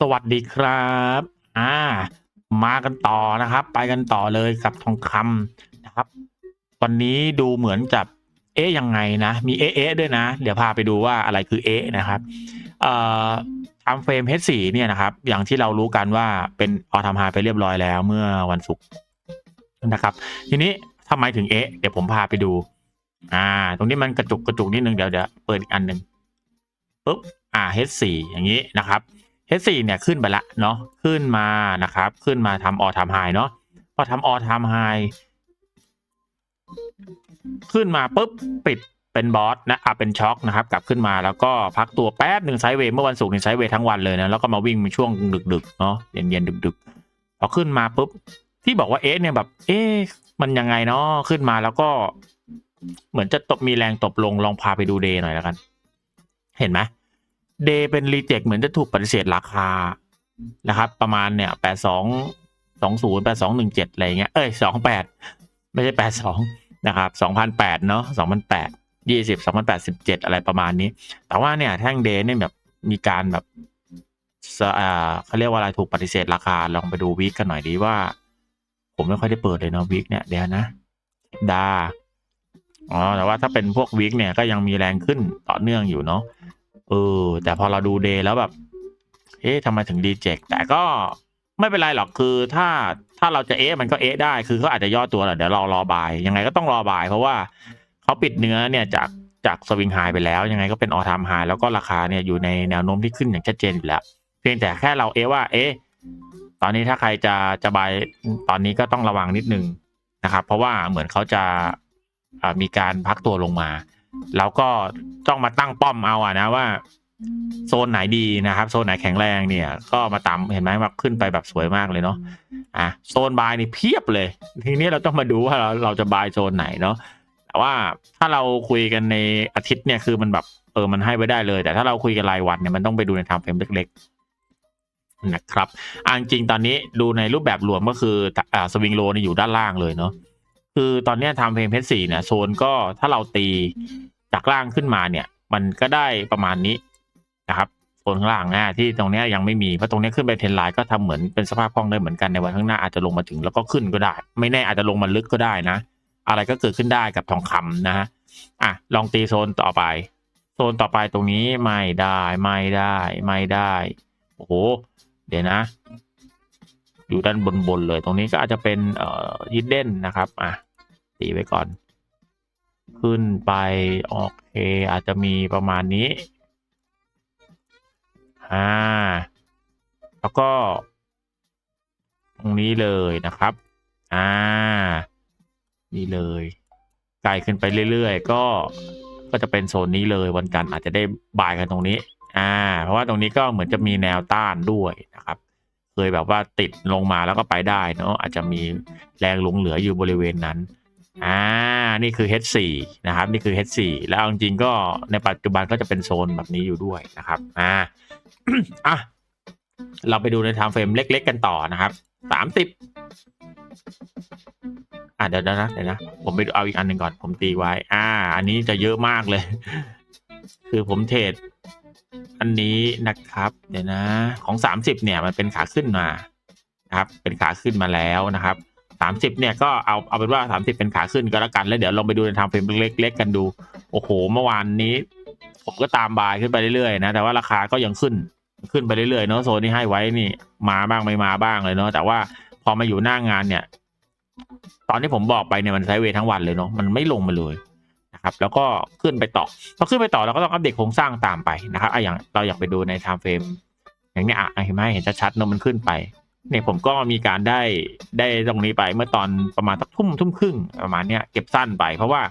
สวัสดีครับ อ่า มากันต่อนะครับ ไปกันต่อเลยกับทองคำนะครับ วันนี้ดูเหมือนกับเอ๊ะยังไงนะ มีเอ๊ะเอ๊ะด้วยนะ เดี๋ยวพาไปดูว่าอะไรคือเอ๊ะนะครับ เอ่อทำเฟรม H4 เนี่ยนะครับ อย่างที่เรารู้กันว่าเป็นออทำไฮไปเรียบร้อยแล้วเมื่อวันศุกร์นะครับ ทีนี้ทำไมถึงเอ๊ะ เดี๋ยวผมพาไปดู อ่า ตรงนี้มันกระจุกกระจุกนิดนึงเดี๋ยวเดี๋ยวเปิดอีกอันหนึ่งปุ๊บ อ่า H4 อย่างนี้นะครับ H4 เนี่ยขึ้นไปละเนาะขึ้นมานะครับ ขึ้นมาทำออทำไฮเนาะพอทำออทำไฮขึ้นมาปุ๊บปิดเป็นบอสนะอะเป็นช็อคนะครับ กลับขึ้นมาแล้วก็พักตัวแป๊บหนึ่งไซด์เวย์เมื่อวันศุกร์นี่ไซด์เวย์ทั้งวันเลยนะแล้วก็มาวิ่งในช่วงดึกๆเนาะเย็นๆดึกๆพอขึ้นมาปุ๊บที่บอกว่าเอ๊ะเนี่ยแบบ เอ๊ะมันยังไงเนาะขึ้นมาแล้วก็ เหมือนจะตบมีแรงตบลงลองพาไปดูเดย์หน่อยแล้วกัน เห็นไหม เดย์เป็นรีเจ็คเหมือนจะถูกปฏิเสธราคานะครับ ประมาณเนี่ยแปดสองสองศูนย์แปดสองหนึ่งเจ็ดอะไรเงี้ยเอ้ยสองแปดไม่ใช่แปดสองนะครับสองพันแปดเนาะสองพันแปดยี่สิบสองพันแปดสิบเจ็ดอะไรประมาณนี้ แต่ว่าเนี่ยแท่งเดย์เนี่ยแบบมีการแบบเขาเรียกว่าอะไรถูกปฏิเสธราคาลองไปดูวิกกันหน่อยดีว่า ผมไม่ค่อยได้เปิดเลยเนาะวิกเนี่ยเดี๋ยวนะดาอ๋อแต่ว่าถ้าเป็นพวกวิกเนี่ยก็ยังมีแรงขึ้นต่อเนื่องอยู่เนาะ เออ แต่พอเราดูเดย์แล้วแบบ เอ๊ะทำไมถึงดีเจกแต่ก็ไม่เป็นไรหรอกคือถ้าถ้าเราจะเอ๊ะมันก็เอ๊ะได้คือเขาอาจจะย่อตัวแหละเดี๋ยวรารอบายยังไงก็ต้องรอบาย เพราะว่าเขาปิดเนื้อเนี่ยจากจากสวิงไฮไปแล้ว ยังไงก็เป็นออทามไฮแล้วก็ราคาเนี่ยอยู่ในแนวโน้มที่ขึ้นอย่างชัดเจนอยู่แล้ว เพียงแต่แค่เราเอ๊ะว่า เอ๊ะตอนนี้ถ้าใครจะจะบายตอนนี้ก็ต้องระวังนิดนึงนะครับ เพราะว่าเหมือนเขาจะมีการพักตัวลงมา แล้วก็ต้องมาตั้งป้อมเอาอะนะว่า โซนไหนดีนะครับโซนไหนแข็งแรงเนี่ย ก็มาตามเห็นไหมว่าขึ้นไปแบบสวยมากเลยเนาะอะโซนบายนี่เพียบเลย ทีนี้เราต้องมาดูว่าเราเราจะบายโซนไหนเนาะแต่ว่าถ้าเราคุยกันในอาทิตย์เนี่ยคือมันแบบเออมันให้ไว้ได้เลย แต่ถ้าเราคุยกันรายวันเนี่ยมันต้องไปดูในทม์เฟรมเล็กๆนะครับอะจริงตอนนี้ดูในรูปแบบรวมก็คืออ่าสวิงโลนี่อยู่ด้านล่างเลยเนาะ คือตอนนี้ทำเพลงเพชรสี่เนี่ยโซนก็ถ้าเราตีจากล่างขึ้นมาเนี่ย มันก็ได้ประมาณนี้นะครับโซนข้างล่างนะที่ตรงนี้ยังไม่มีเพราะตรงนี้ขึ้นไปเทรนไลน์ก็ทำเหมือนเป็นสภาพคล่องได้เหมือนกันในวันข้างหน้าอาจจะลงมาถึงแล้วก็ขึ้นก็ได้ ไม่แน่อาจจะลงมาลึกก็ได้นะ อะไรก็เกิดขึ้นได้กับทองคำนะฮะอะลองตีโซนต่อไป โซนต่อไปตรงนี้ไม่ได้ไม่ได้ไม่ได้โอ้โหเดี๋ยวนะอยู่ด้านบนบนๆเลย ตรงนี้ก็อาจจะเป็นเอ่อฮิดเด้นนะครับ อะ ตีไว้ก่อน ขึ้นไปโอเคอาจจะมีประมาณนี้อ่าแล้วก็ ตรงนี้เลยนะครับ อ่า นี่เลยไกลขึ้นไปเรื่อยๆ ก็ก็จะเป็นโซนนี้เลยวันจันทร์อาจจะได้บายกันตรงนี้ อ่า เพราะว่าตรงนี้ก็เหมือนจะมีแนวต้านด้วยนะครับ เคยแบบว่าติดลงมาแล้วก็ไปได้เนาะอาจจะมีแรงหลงเหลืออยู่บริเวณนั้น อ่า นี่คือ H4 นะครับ นี่คือ H4 แล้วเอาจริงๆก็ในปัจจุบันก็จะเป็นโซนแบบนี้อยู่ด้วยนะครับ อ่า อะ เราไปดูในไทม์เฟรมเล็ก ๆ กันต่อนะครับสามสิบอะเดี๋ยวนะเดี๋ยวนะ ผมไปเอาอีกอันหนึ่งก่อน ผมตีไว้ อ่า อันนี้จะเยอะมากเลย คือผมเทรดอันนี้นะครับ เดี๋ยวนะ ของสามสิบเนี่ยมันเป็นขาขึ้นมานะครับ เป็นขาขึ้นมาแล้วนะครับ สามสิบเนี่ยก็เอาเอาเป็นว่าสามสิบเป็นขาขึ้นก็แล้วกัน แล้วเดี๋ยวลองไปดูในทางเฟรมเล็ก ๆ กันดู โอ้โห เมื่อวานนี้ ผมก็ตามบายขึ้นไปเรื่อยๆนะ แต่ว่าราคาก็ยังขึ้นขึ้นไปเรื่อยๆเนาะโซนที่ให้ไว้นี่มาบ้างไม่มาบ้างเลยเนาะแต่ว่าพอมาอยู่หน้างานเนี่ย ตอนที่ผมบอกไปเนี่ยมันไซด์เวย์ทั้งวันเลยเนาะมันไม่ลงมาเลยนะครับ แล้วก็ขึ้นไปต่อพอขึ้นไปต่อเราก็ต้องอัปเดตโครงสร้างตามไปนะครับอะอย่างเราอยากไปดูในไทม์เฟรมอย่างเนี้ยอะเห็นไหมเห็นชัดๆเนาะมันขึ้นไป เนี่ยผมก็มีการได้ได้ตรงนี้ไปเมื่อตอนประมาณสักทุ่มทุ่มครึ่งประมาณเนี้ยเก็บสั้นไป เพราะว่า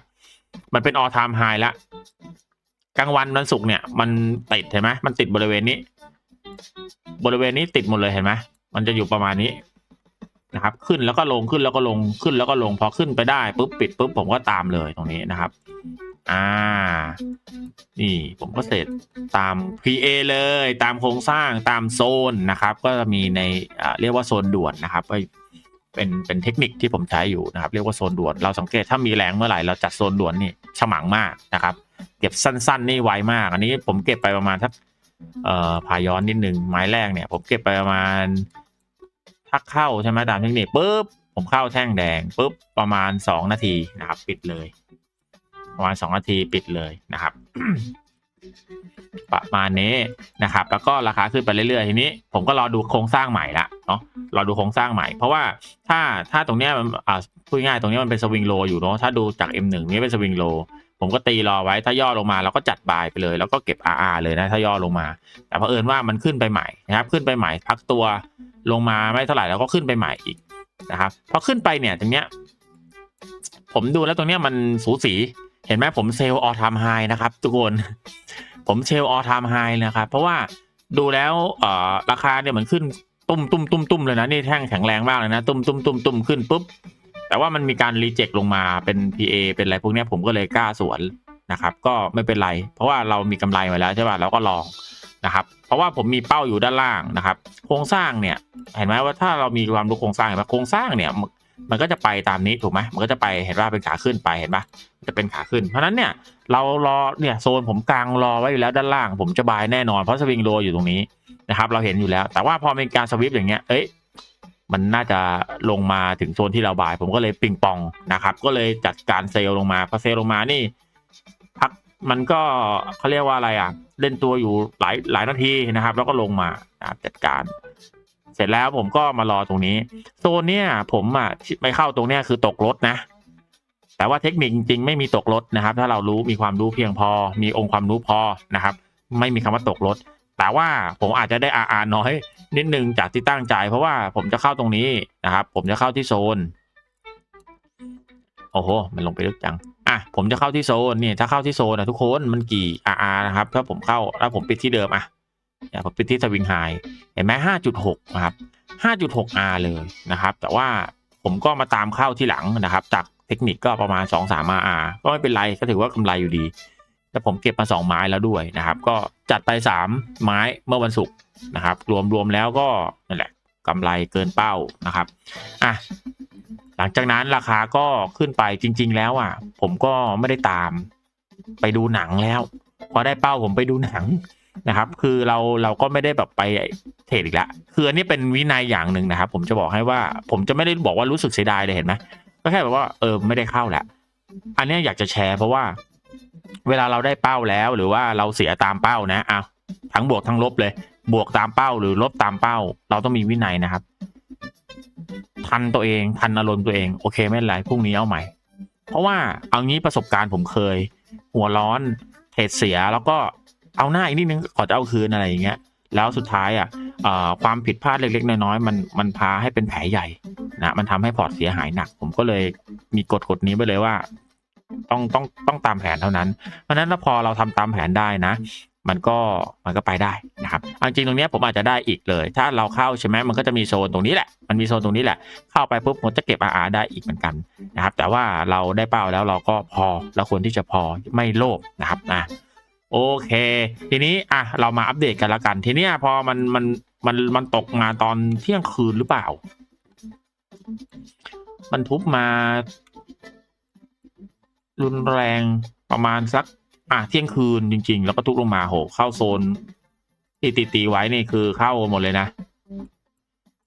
มันเป็นออทามไฮละกลางวันวันศุกร์เนี่ย มันติดเห็นไหมมันติดบริเวณนี้ บริเวณนี้ติดหมดเลยเห็นไหมมันจะอยู่ประมาณนี้นะครับ ขึ้นแล้วก็ลงขึ้นแล้วก็ลงขึ้นแล้วก็ลงพอขึ้นไปได้ปุ๊บปิดปุ๊บผมก็ตามเลยตรงนี้นะครับ อ่า นี่ผมก็เสร็จตาม PA เลยตามโครงสร้างตามโซนนะครับ ก็จะมีในเรียกว่าโซนด่วนนะครับก็เป็นเป็นเทคนิคที่ผมใช้อยู่นะครับ เรียกว่าโซนด่วนเราสังเกตถ้ามีแรงเมื่อไหร่เราจัดโซนด่วนนี่ฉมังมากนะครับ เก็บสั้น ๆ นี่ไวมาก อันนี้ผมเก็บไปประมาณสักเอ่อพาย้อนนิดนึงไม้แรกเนี่ย ผมเก็บไปประมาณถ้าเข้าใช่ไหมตามเทคนิคปุ๊บผมเข้าแท่งแดงปุ๊บประมาณสองนาทีนะครับ ปิดเลย ประมาณสองนาทีปิดเลยนะครับ ประมาณนี้นะครับ แล้วก็ราคาขึ้นไปเรื่อยๆทีนี้ ผมก็รอดูโครงสร้างใหม่ละเนาะรอดูโครงสร้างใหม่ เพราะว่าถ้าถ้าตรงเนี้ยมันอ่าพูดง่ายตรงเนี้ยมันเป็นสวิงโลอยู่เนาะถ้าดูจาก M1 นี่เป็นสวิงโลผมก็ตีรอไว้ถ้าย่อลงมาเราก็จัดบายไปเลย แล้วก็เก็บ RR เลยนะถ้าย่อลงมา แต่เผอิญว่ามันขึ้นไปใหม่นะครับขึ้นไปใหม่ พักตัวลงมาไม่เท่าไหร่แล้วก็ขึ้นไปใหม่อีกนะครับพอขึ้นไปเนี่ยตรงเนี้ยผมดูแล้วตรงเนี้ยมันสูสี เห็นไหมผมเซลล์ออทามไฮนะครับ ทุกคน ผมเซลล์ออทามไฮนะครับ เพราะว่าดูแล้วเอ่อราคาเนี่ยมันขึ้นตุ้มตุ้มตุ้มตุ้มเลยนะนี่แท่งแข็งแรงมากเลยนะ ตุ้มตุ้มตุ้มตุ้มขึ้นปุ๊บ แต่ว่ามันมีการรีเจ็คลงมาเป็น PA เป็นอะไรพวกนี้ผมก็เลยกล้าสวนนะครับ ก็ไม่เป็นไร เพราะว่าเรามีกำไรมาแล้วใช่ป่ะเราก็ลองนะครับ เพราะว่าผมมีเป้าอยู่ด้านล่างนะครับ โครงสร้างเนี่ย เห็นไหมว่าถ้าเรามีความรู้โครงสร้างเห็นไหมโครงสร้างเนี่ย มันก็จะไปตามนี้ถูกไหมมันก็จะไปเห็นว่าเป็นขาขึ้นไปเห็นปะจะเป็นขาขึ้น เพราะนั้นเนี่ยเรารอเนี่ยโซนผมกลางรอไว้อยู่แล้วด้านล่าง ผมจะบายแน่นอนเพราะสวิงโลอยู่ตรงนี้นะครับ เราเห็นอยู่แล้ว แต่ว่าพอเป็นการสวิปอย่างเงี้ย เอ้ยมันน่าจะลงมาถึงโซนที่เราบาย ผมก็เลยปิงปองนะครับ ก็เลยจัดการเซลล์ลงมาพอเซลล์ลงมานี่พักมันก็เขาเรียกว่าอะไรอะ เล่นตัวอยู่หลายหลายนาทีนะครับ แล้วก็ลงมาจัดการ เสร็จแล้วผมก็มารอตรงนี้โซนเนี้ยผมอะไม่เข้าตรงเนี้ยคือตกรถนะ แต่ว่าเทคนิคจริงๆไม่มีตกรถนะครับ ถ้าเรารู้มีความรู้เพียงพอ มีองค์ความรู้พอนะครับ ไม่มีคำว่าตกรถ แต่ว่าผมอาจจะได้อาอาน้อยนิดนึงจากที่ตั้งใจ เพราะว่าผมจะเข้าตรงนี้นะครับ ผมจะเข้าที่โซนโอ้โห มันลงไปลึกจัง อะ ผมจะเข้าที่โซน เนี่ย ถ้าเข้าที่โซนนะทุกคน มันกี่ RR นะครับ ถ้าผมเข้าถ้าผมปิดที่เดิม อะ เนี่ยผมปิดที่สวิงไฮเห็นไหมห้าจุดหกนะครับห้าจุดหก R เลยนะครับ แต่ว่าผมก็มาตามเข้าที่หลังนะครับ จากเทคนิคก็ประมาณสองสาม R ก็ไม่เป็นไรก็ถือว่ากำไรอยู่ดี แต่ผมเก็บมาสองไม้แล้วด้วยนะครับ ก็จัดไปสามไม้เมื่อวันศุกร์นะครับ รวมรวมแล้วก็นั่นแหละกำไรเกินเป้านะครับอะหลังจากนั้นราคาก็ขึ้นไปจริง ๆ แล้วอะ ผมก็ไม่ได้ตามไปดูหนังแล้ว พอได้เป้าผมไปดูหนัง นะครับ คือเราเราก็ไม่ได้แบบไปเทรดอีกแล้วคืออันนี้เป็นวินัยอย่างหนึ่งนะครับ ผมจะบอกให้ว่า ผมจะไม่ได้บอกว่ารู้สึกเสียดายเลยเห็นไหมก็แค่แบบว่าเออไม่ได้เข้าแหละ อันนี้อยากจะแชร์เพราะว่า เวลาเราได้เป้าแล้วหรือว่าเราเสียตามเป้านะอะทั้งบวกทั้งลบเลย บวกตามเป้าหรือลบตามเป้า เราต้องมีวินัยนะครับ ทันตัวเองทันอารมณ์ตัวเองโอเคไม่เป็นไรพรุ่งนี้เอาใหม่ เพราะว่าเอางี้ประสบการณ์ผมเคย หัวร้อนเทรดเสียแล้วก็ เอาหน้าอีกนิดนึงก่อนจะเอาคืนอะไรอย่างเงี้ย แล้วสุดท้ายอะอ่อความผิดพลาดเล็กๆน้อยๆมันมันพาให้เป็นแผลใหญ่นะมันทำให้พอร์ตเสียหายหนัก ผมก็เลยมีกฎกฎนี้ไปเลยว่า ต้องต้องต้องตามแผนเท่านั้น เพราะฉะนั้นถ้าพอเราทำตามแผนได้นะ มันก็มันก็ไปได้นะครับอจริงตรงนี้ผมอาจจะได้อีกเลย ถ้าเราเข้าใช่ไหมมันก็จะมีโซนตรงนี้แหละมันมีโซนตรงนี้แหละ เข้าไปปุ๊บผมจะเก็บ RR ได้อีกเหมือนกันนะครับ แต่ว่าเราได้เป้าแล้วเราก็พอแล้วควรที่จะพอไม่โลภนะครับนะ โอเค ทีนี้อะเรามาอัปเดตกันละกัน ทีเนี้ยพอมันมันมันมันตกมาตอนเที่ยงคืนหรือเปล่า มันทุบมา รุนแรงประมาณสัก อะเที่ยงคืนจริง ๆ แล้วก็ทุบลงมาโห เข้าโซนที่ตีตีไว้นี่คือเข้าหมดเลยนะ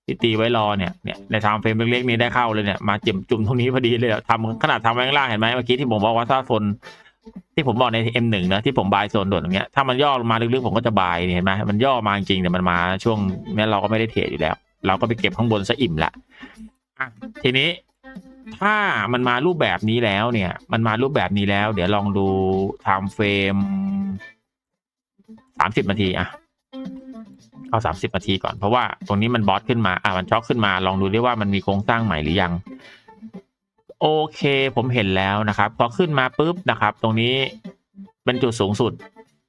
ที่ตีไว้รอเนี่ยเนี่ยในทางเฟรมเล็กๆนี้ได้เข้าเลยเนี่ยมาจิ่มจุ่มตรงนี้พอดีเลยทำขนาดทำไว้ข้างล่างเห็นไหมเมื่อกี้ที่ผมบอกว่าถ้าโซน ที่ผมบอกใน M1 นะที่ผมบายโซนโดดตรงเนี้ยถ้ามันย่อลงมาลึกๆผมก็จะบายเห็นไหมมันย่อมาจริงแต่มันมาช่วงเนี้ยเราก็ไม่ได้เทรดอยู่แล้ว เราก็ไปเก็บข้างบนซะอิ่มละทีนี้ถ้ามันมารูปแบบนี้แล้วเนี่ย มันมารูปแบบนี้แล้ว เดี๋ยวลองดู time frame สามสิบนาทีอะเอาสามสิบนาทีก่อนเพราะว่าตรงนี้มันบอสขึ้นมาอะมันช็อกขึ้นมา ลองดูดิว่ามันมีโครงสร้างใหม่หรือยัง โอเค ผมเห็นแล้วนะครับพอขึ้นมาปุ๊บนะครับ ตรงนี้เป็นจุดสูงสุด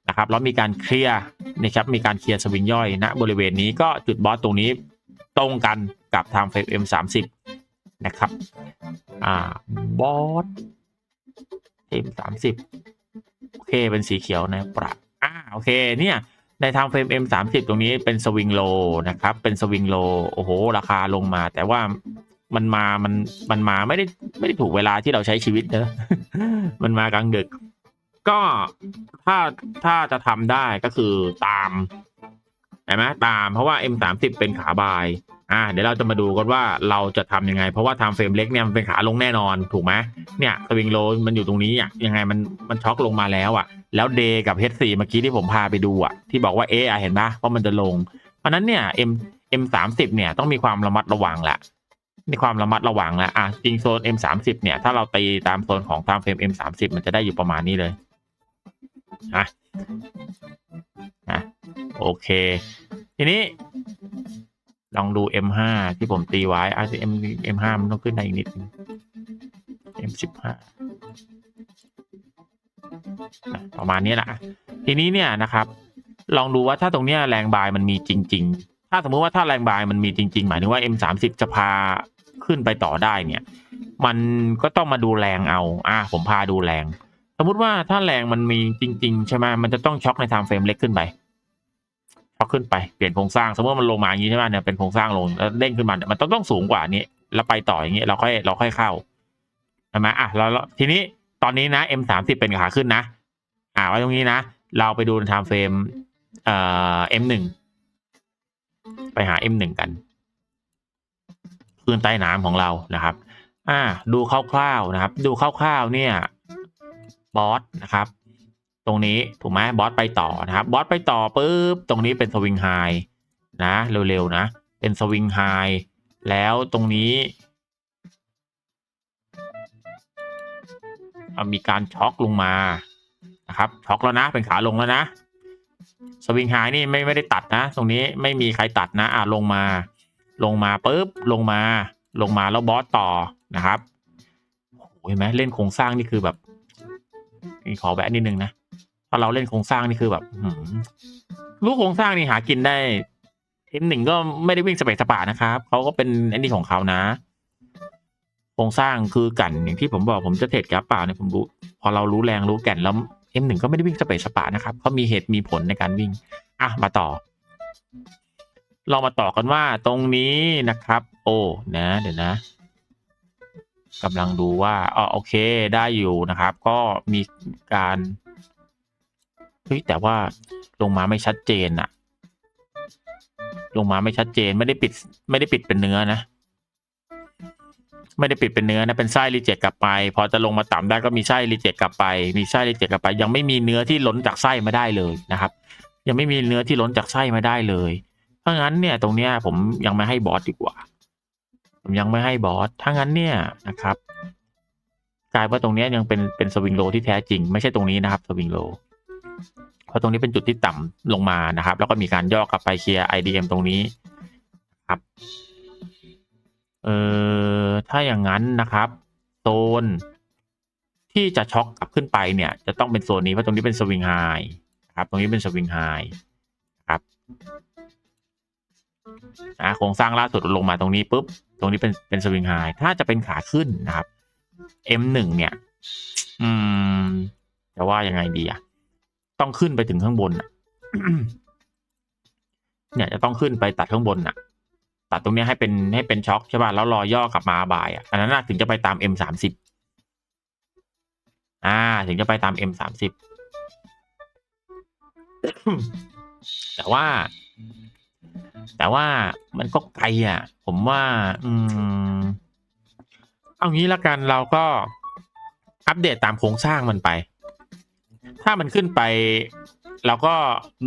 นะครับแล้วมีการเคลียร์นะครับมีการเคลียร์สวิงย่อยณบริเวณนี้ก็จุดบอสตรงนี้ตรงกันกับ time frame M สามสิบนะครับอ่าบอส M สามสิบโอเคเป็นสีเขียวนะประอ่าโอเคเนี่ยในทางเฟรม M สามสิบตรงนี้เป็นสวิงโลนะครับ เป็นสวิงโลโอ้โห ราคาลงมา แต่ว่า มันมา มัน มันมาไม่ได้ไม่ได้ถูกเวลาที่เราใช้ชีวิตเนอะมันมากลางดึก ก็ถ้าถ้าจะทำได้ก็คือตามเห็นไหมตามเพราะว่า M30 เป็นขาบาย อ่า เดี๋ยวเราจะมาดูกันว่าเราจะทำยังไง เพราะว่าทำเฟรมเล็กเนี่ยมันเป็นขาลงแน่นอนถูกไหมเนี่ยสวิงโลมันอยู่ตรงนี้อะยังไงมันมันช็อกลงมาแล้วอะ แล้วเดกับ H4 เมื่อกี้ที่ผมพาไปดูอะที่บอกว่าเอะเห็นปะว่ามันจะลง เพราะนั้นเนี่ย M M30 เนี่ยต้องมีความระมัดระวังแหละ มีความระมัดระวังแล้วอะจริงโซน M30 เนี่ย ถ้าเราตีตามโซนของตามเฟรม M30 มันจะได้อยู่ประมาณนี้เลยอะอะโอเค ทีนี้ ลองดู M5 ที่ผมตีไว้อะ M M5 มันต้องขึ้นได้อีกนิดนึง M15 นะประมาณนี้แหละทีนี้เนี่ยนะครับ ลองดูว่าถ้าตรงเนี้ยแรงบายมันมีจริง ๆ ถ้าสมมุติว่าถ้าแรงบายมันมีจริง ๆ หมายถึงว่า M30 จะพาขึ้นไปต่อได้เนี่ย มันก็ต้องมาดูแรงเอา อะผมพาดูแรง สมมุติว่าถ้าแรงมันมีจริง ๆ ใช่ไหมมันจะต้องช็อคในไทม์เฟรมเล็กขึ้นไปช็อคขึ้นไปเปลี่ยนโครงสร้างสมมติมันลงมาอย่างนี้ใช่ไหมเนี่ยเป็นโครงสร้างลงแล้วเด้งขึ้นมามันต้องต้องสูงกว่านี้แล้วไปต่ออย่างนี้เราค่อยเราค่อยเข้าใช่ไหมอะแล้วทีนี้ตอนนี้นะ M30 เป็นขาขึ้นนะ อ่าไว้ตรงนี้นะ เราไปดูในไทม์เฟรมเอ่อ M1 ไปหา M1 กันคลื่นใต้น้ำของเรานะครับ อ่า ดูคร่าวๆนะครับ ดูคร่าวๆเนี่ยบอสนะครับ ตรงนี้ถูกไหมบอสไปต่อนะครับบอสไปต่อปุ๊บตรงนี้เป็นสวิงไฮนะเร็วๆนะเป็นสวิงไฮแล้วตรงนี้มีการช็อกลงมานะครับช็อกแล้วนะเป็นขาลงแล้วนะ สวิงไฮนี่ไม่ไม่ได้ตัดนะ ตรงนี้ไม่มีใครตัดนะ อะลงมา ลงมาปุ๊บลงมา ลงมาแล้วบอสต่อนะครับโอ้โหเห็นไหมเล่นโครงสร้างนี่คือแบบขอแวะนิดนึงนะถ้าเราเล่นโครงสร้างนี่คือแบบลูกโครงสร้างนี่หากินได้เอ็มหนึ่งก็ไม่ได้วิ่งสเปกสปานะครับเขาก็เป็นไอันนี้ของเขานะโครงสร้างคือกันอย่างที่ผมบอกผมจะเทรดกราฟเปล่าเนี่ยผมรู้ พอเรารู้แรงรู้แก่นแล้ว M1 ก็ไม่ได้วิ่งสเปซสปานะครับเขามีเหตุมีผลในการวิ่ง อะ มาต่อ เรามาต่อกันว่าตรงนี้นะครับ โอ้ นะ เดี๋ยวนะกำลังดูว่าอ๋อโอเค ได้อยู่นะครับ ก็มีการเฮ้ยแต่ว่าลงมาไม่ชัดเจนอะลงมาไม่ชัดเจนไม่ได้ปิด ไม่ได้ปิดเป็นเนื้อนะ ไม่ได้ปิดเป็นเนื้อนะเป็นไส้รีเจ็คกลับไป พอจะลงมาต่ำได้ก็มีไส้รีเจ็คกลับไป มีไส้รีเจ็คกลับไป ยังไม่มีเนื้อที่ล้นจากไส้มาได้เลยนะครับ ยังไม่มีเนื้อที่ล้นจากไส้มาได้เลยเพรางั้นเนี่ยตรงเนี้ยผมยังไม่ให้บอสดีกว่า ผมยังไม่ให้บอสถ้างั้นเนี่ยนะครับกลายว่าตรงเนี้ยยังเป็นเป็นสวิงโลที่แท้จริง ไม่ใช่ตรงนี้นะครับสวิงโลเพราะตรงนี้เป็นจุดที่ต่ำลงมานะครับ แล้วก็มีการย่อกลับไปเคลียร์ IDM ตรงนี้ครับ เออถ้าอย่างนั้นนะครับ โซน ที่จะช็อกกลับขึ้นไปเนี่ย จะต้องเป็นโซนนี้เพราะตรงนี้เป็นสวิงไฮครับ ตรงนี้เป็นสวิงไฮครับนะโครงสร้างล่าสุดลงมาตรงนี้ปุ๊บ ตรงนี้เป็นเป็นสวิงไฮถ้าจะเป็นขาขึ้นนะครับ M1 เนี่ย อืมจะว่ายังไงดีอะต้องขึ้นไปถึงข้างบนอะเนี่ยจะต้องขึ้นไปตัดข้างบนอะ ตัดตรงนี้ให้เป็นให้เป็นช็อคใช่ป่ะแล้วรอย่อกลับมาบ่ายอะอันนั้นน่ะถึงจะไปตาม M สามสิบอ่า ถึงจะไปตาม M สามสิบแต่ว่า แต่ว่ามันก็ไกลอะ ผมว่า อืม เอางี้ละกันเราก็อัปเดตตามโครงสร้างมันไป ถ้ามันขึ้นไป เราก็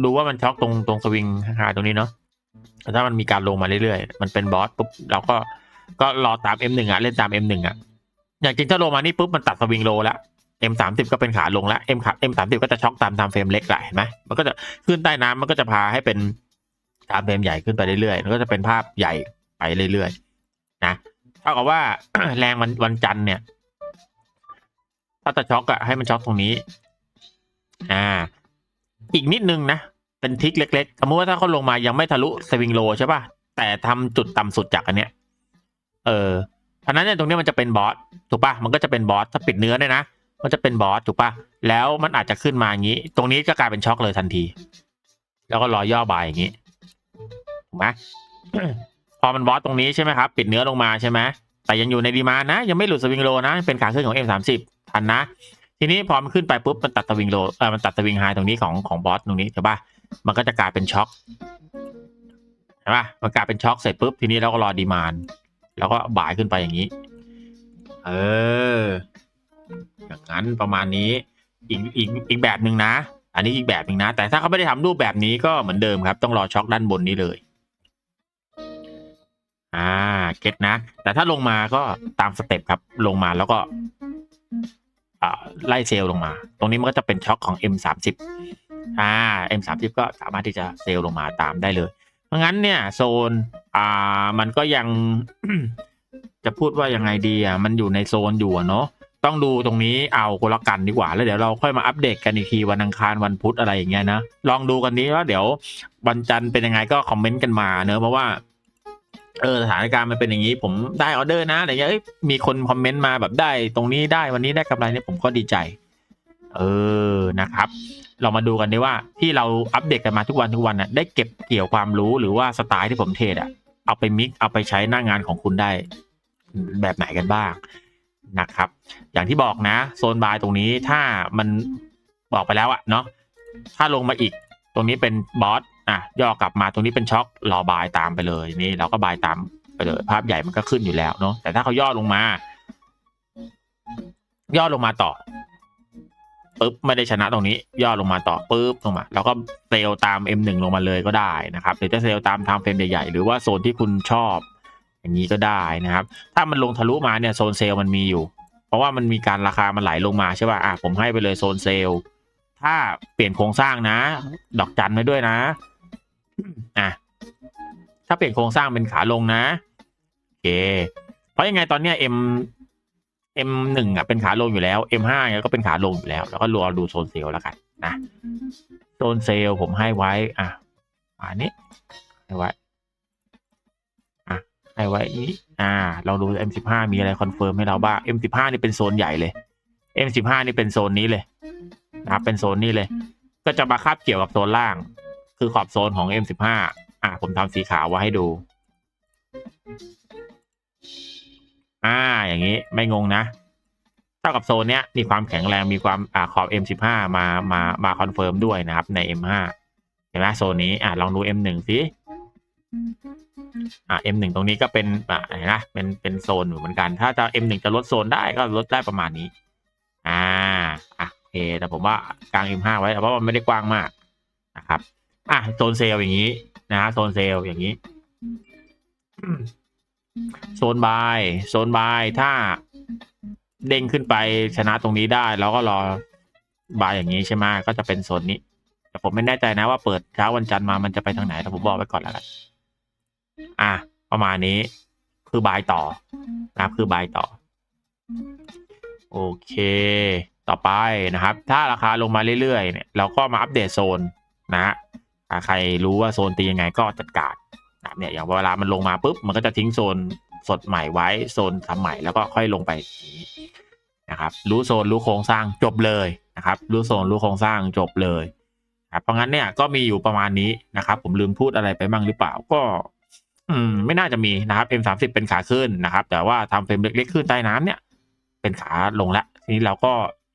ดูว่ามันช็อกตรงตรงสวิงคายๆตรงนี้เนาะ ถ้ามันมีการลงมาเรื่อยๆ มันเป็นบอสปุ๊บเราก็ก็รอตาม M1 อะ เล่นตาม M1 อะ อย่างจริงถ้าลงมานี่ปุ๊บมันตัดสวิงโลแล้ว M30 ก็เป็นขาลงแล้ว M ขา M30 ก็จะช็อกตามตามเฟรมเล็กแหละเห็นไหมมันก็จะขึ้นใต้น้ำมันก็จะพาให้เป็นตามเฟรมใหญ่ขึ้นไปเรื่อยๆมันก็จะเป็นภาพใหญ่ไปเรื่อยๆนะเท่ากับว่าแรงวันวันจันทร์เนี่ย ถ้าจะช็อกอะให้มันช็อกตรงนี้ อ่า อีกนิดนึงนะ เป็นทิกเล็กๆ สมมติว่าถ้าเขาลงมายังไม่ทะลุสวิงโลใช่ป่ะ แต่ทำจุดต่ำสุดจากอันเนี้ย เออ เพราะนั้นเนี่ยตรงนี้มันจะเป็นบอสถูกป่ะ มันก็จะเป็นบอสถ้าปิดเนื้อเนี่ยนะ มันจะเป็นบอสถูกป่ะ แล้วมันอาจจะขึ้นมาอย่างนี้ ตรงนี้จะกลายเป็นช็อกเลยทันที แล้วก็รอย่อบายอย่างนี้ ถูกไหมพอมันบอสตรงนี้ใช่ไหมครับ ปิดเนื้อลงมาใช่ไหมแต่ยังอยู่ในดีมานด์นะ ยังไม่หลุดสวิงโลนะ เป็นขาขึ้นของ M30 ทันนะ ทีนี้พอมันขึ้นไปปุ๊บมันตัดสวิงโลเออมันตัดสวิงไฮตรงนี้ของของบอสตรงนี้ใช่ปะ มันก็จะกลายเป็นช็อคใช่ปะมันกลายเป็นช็อคเสร็จปุ๊บทีนี้เราก็รอดีมานแล้วก็บ่ายขึ้นไปอย่างนี้ เอออย่างนั้นประมาณนี้ อีกอีกอีกแบบหนึ่งนะ อันนี้อีกแบบหนึ่งนะ แต่ถ้าเขาไม่ได้ทำรูปแบบนี้ก็เหมือนเดิมครับ ต้องรอช็อคด้านบนนี้เลย อ่า เก็ตนะ แต่ถ้าลงมาก็ตามสเต็ปครับ ลงมาแล้วก็อ่าไล่เซลล์ลงมา ตรงนี้มันก็จะเป็นช็อคของ M30 อ่า M30 ก็สามารถที่จะเซลลงมาตามได้เลย เพราะงั้นเนี่ยโซนอ่ามันก็ยังจะพูดว่ายังไงดีอะมันอยู่ในโซนอยู่เนาะต้องดูตรงนี้เอาคนละกันดีกว่า แล้วเดี๋ยวเราค่อยมาอัปเดตกันอีกทีวันอังคารวันพุธอะไรอย่างเงี้ยนะลองดูกันนี้ว่าเดี๋ยววันจันทร์เป็นยังไงก็คอมเมนต์กันมาเนอะเพราะว่าเออสถานการณ์มันเป็นอย่างนี้ผมได้ออเดอร์นะอะไรเงี้ยมีคนคอมเมนต์มาแบบได้ ตรงนี้ได้วันนี้ได้กำไรเนี่ยผมก็ดีใจ เออนะครับ เรามาดูกันดีว่าที่เราอัปเดตกันมาทุกวันทุกวันน่ะได้เก็บเกี่ยวความรู้หรือว่าสไตล์ที่ผมเทรดอะเอาไปมิกเอาไปใช้หน้างานของคุณได้ แบบไหนกันบ้างนะครับ อย่างที่บอกนะโซนบายตรงนี้ถ้ามันบอกไปแล้วอะเนาะถ้าลงมาอีกตรงนี้เป็นบอสอะย่อกลับมาตรงนี้เป็นช็อครอบายตามไปเลยนี่เราก็บายตามไปเลย ภาพใหญ่มันก็ขึ้นอยู่แล้วเนาะแต่ถ้าเขาย่อลงมา ย่อลงมาต่อ ปุ๊บไม่ได้ชนะตรงนี้ ย่อลงมาต่อปุ๊บลงมา แล้วก็เซลตาม M1 ลงมาเลยก็ได้นะครับหรือจะเซลตามทม์เฟรมใหญ่ๆหรือว่าโซนที่คุณชอบ อย่างนี้ก็ได้นะครับ ถ้ามันลงทะลุมาเนี่ยโซนเซลมันมีอยู่ เพราะว่ามันมีการราคามันไหลลงมาใช่ป่ะอะผมให้ไปเลยโซนเซลถ้าเปลี่ยนโครงสร้างนะ ดอกจันไว้ด้วยนะอะถ้าเปลี่ยนโครงสร้างเป็นขาลงนะโอเคเพราะยังไงตอนเนี้ย M M หนึ่งอะเป็นขาลงอยู่แล้ว M ห้าเนี่ยก็เป็นขาลงอยู่แล้ว แล้วก็รอดูโซนเซลล์แล้วกันนะโซนเซลล์ผมให้ไว้ อะอันนี้ให้ไว้ให้ไว้นี้อ่าลองดู M15 มีอะไรคอนเฟิร์มให้เราบ้าง M15 นี่เป็นโซนใหญ่เลย M15 นี่เป็นโซนนี้เลยนะครับเป็นโซนนี้เลย ก็จะมาคาบเกี่ยวกับโซนล่าง คือขอบโซนของ M15 อ่าผมทำสีขาวไว้ให้ดู อ่า อย่างนี้ไม่งงนะ เท่ากับโซนเนี้ยมีความแข็งแรงมีความอ่าขอบ M15 มามามาคอนเฟิร์มด้วยนะครับใน M5 เห็นไหมโซนนี้อ่าลองดู M1 สิอ่า M1 ตรงนี้ก็เป็นอ่าเห็นไหมเป็นเป็นโซนเหมือนกัน ถ้าจะ M1 จะลดโซนได้ก็ลดได้ประมาณนี้ อ่าอะโอเคแต่ผมว่ากลาง M5 ไว้เพราะว่ามันไม่ได้กว้างมากนะครับ อะโซนเซลล์อย่างนี้นะฮะโซนเซลล์อย่างนี้ โซนบายโซนบายถ้าเด้งขึ้นไปชนะตรงนี้ได้แล้วก็รอบายอย่างนี้ใช่ไหมก็จะเป็นโซนนี้ แต่ผมไม่แน่ใจนะว่าเปิดเช้าวันจันทร์มามันจะไปทางไหนแต่ผมบอกไว้ก่อนแล้วกันอะประมาณนี้คือบายต่อนะครับคือบายต่อ โอเค ต่อไปนะครับ ถ้าราคาลงมาเรื่อยๆเนี่ยเราก็มาอัปเดตโซนนะฮะใครรู้ว่าโซนตียังไงก็จัดการ นะครับเนี่ยอย่างเวลามันลงมาปุ๊บมันก็จะทิ้งโซนสดใหม่ไว้โซนทำใหม่แล้วก็ค่อยลงไปนะครับ รู้โซนรู้โครงสร้างจบเลยนะครับ รู้โซนรู้โครงสร้างจบเลยครับเพราะงั้นเนี่ยก็มีอยู่ประมาณนี้นะครับ ผมลืมพูดอะไรไปบ้างหรือเปล่าก็ อืม ไม่น่าจะมีนะครับ M30 เป็นขาขึ้นนะครับ แต่ว่าทำเฟรมเล็กๆขึ้นใต้น้ำเนี่ย เป็นขาลงแล้วทีนี้เราก็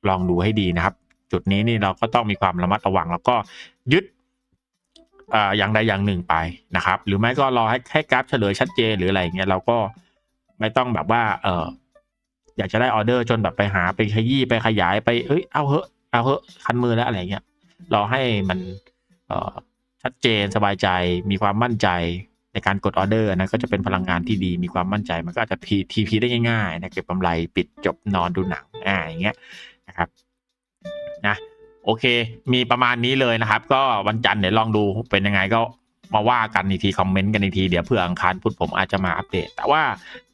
ลองดูให้ดีนะครับ จุดนี้นี่เราก็ต้องมีความระมัดระวัง แล้วก็ยึด อ่าอย่างใดอย่างหนึ่งไปนะครับ หรือไม่ก็รอให้ให้กราฟเฉลยชัดเจนหรืออะไรอย่างเงี้ยเราก็ไม่ต้องแบบว่าเอออยากจะได้ออเดอร์จนแบบไปหาไปขยี้ไปขยายไปเอ้ยเอาเหอะเอาเหอะคันมือแล้วอะไรเงี้ยรอให้มันเออชัดเจนสบายใจมีความมั่นใจในการกดออเดอร์นะก็จะเป็นพลังงานที่ดีมีความมั่นใจมันก็อาจจะพีทีพีได้ง่ายๆนะเก็บกำไรปิดจบนอนดูหนังอ่าอย่างเงี้ยนะครับนะ โอเค มีประมาณนี้เลยนะครับ ก็วันจันทร์เดี๋ยวลองดูเป็นยังไงก็มาว่ากันอีกทีคอมเมนต์กันอีกทีเดี๋ยวเพื่ออังคารพุธผมอาจจะมาอัปเดต แต่ว่า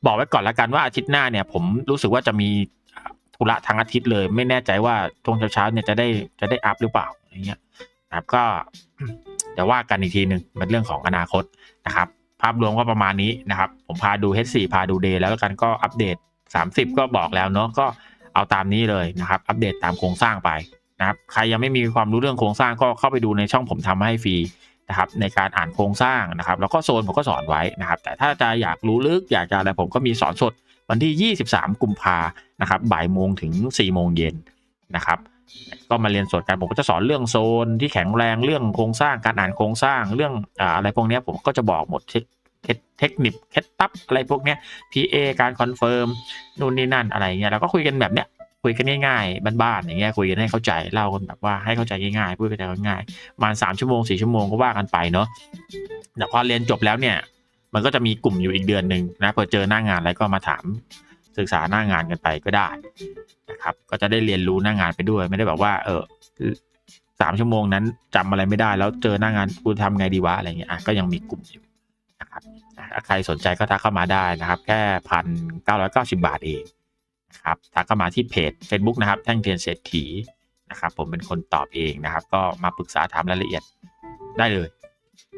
บอกไว้ก่อนละกันว่าอาทิตย์หน้าเนี่ยผมรู้สึกว่าจะมีธุระทั้งอาทิตย์เลย ไม่แน่ใจว่าช่วงเช้าๆเนี่ยจะได้จะได้อัพหรือเปล่าอย่างเงี้ยนะครับก็เดี๋ยวว่ากันอีกทีหนึ่งเป็นเรื่องของอนาคตนะครับ ภาพรวมก็ประมาณนี้นะครับ ผมพาดู H4 พาดู Day แล้วกันก็อัปเดต 30 ก็บอกแล้วเนาะก็เอาตามนี้เลยนะครับ อัปเดตตามโครงสร้างไป นะครับใครยังไม่มีความรู้เรื่องโครงสร้างก็เข้าไปดูในช่องผมทำให้ฟรีนะครับในการอ่านโครงสร้างนะครับแล้วก็โซนผมก็สอนไว้นะครับ แต่ถ้าจะอยากรู้ลึกอยากจะอะไรผมก็มีสอนสดวันที่ 23 กุมภานะครับบ่ายโมงถึง 4 โมงเย็นนะครับ ก็มาเรียนสดกันผมก็จะสอนเรื่องโซนที่แข็งแรงเรื่องโครงสร้างการอ่านโครงสร้างเรื่องอะไรพวกนี้ผมก็จะบอกหมดเทคเทคเทคนิคเคล็ดลับอะไรพวกนี้ PA การคอนเฟิร์มนู่นนี่นั่นอะไรเงี้ยแล้วก็คุยกันแบบเนี้ย คุยกันง่ายๆบ้านๆอย่างเงี้ยคุยกันให้เข้าใจเล่ากันแบบว่าให้เข้าใจง่ายๆพูดกันง่ายๆประมาณสามชั่วโมงสี่ชั่วโมงก็ว่ากันไปเนาะแต่พอเรียนจบแล้วเนี่ยมันก็จะมีกลุ่มอยู่อีกเดือนหนึ่งนะพอเจอหน้างานอะไรก็มาถามศึกษาหน้างานกันไปก็ได้นะครับก็จะได้เรียนรู้หน้างานไปด้วยไม่ได้แบบว่า เออสามชั่วโมงนั้นจำอะไรไม่ได้ แล้วเจอหน้างานกูทำไงดีวะอะไรเงี้ยก็ยังมีกลุ่มอยู่นะครับถ้าใครสนใจก็ทักเข้ามาได้นะครับ แค่พันเก้าร้อยเก้าสิบาทเอง นะครับทักเข้ามาที่เพจ Facebook นะครับแท่งเทียนเศรษฐีนะครับผมเป็นคนตอบเองนะครับ ก็มาปรึกษาถามรายละเอียดได้เลย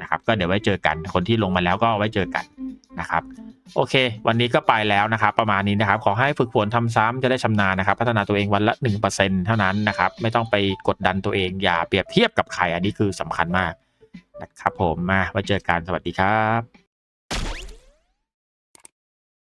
นะครับ ก็เดี๋ยวไว้เจอกันคนที่ลงมาแล้วก็ไว้เจอกันนะครับ โอเค วันนี้ก็ไปแล้วนะครับ ประมาณนี้นะครับ ขอให้ฝึกฝนทำซ้ำจะได้ชำนาญนะครับ พัฒนาตัวเองวันละ 1%เท่านั้นนะครับ ไม่ต้องไปกดดันตัวเอง อย่าเปรียบเทียบกับใครอันนี้คือสำคัญมากนะครับ ผมมาไว้เจอกันสวัสดีครับ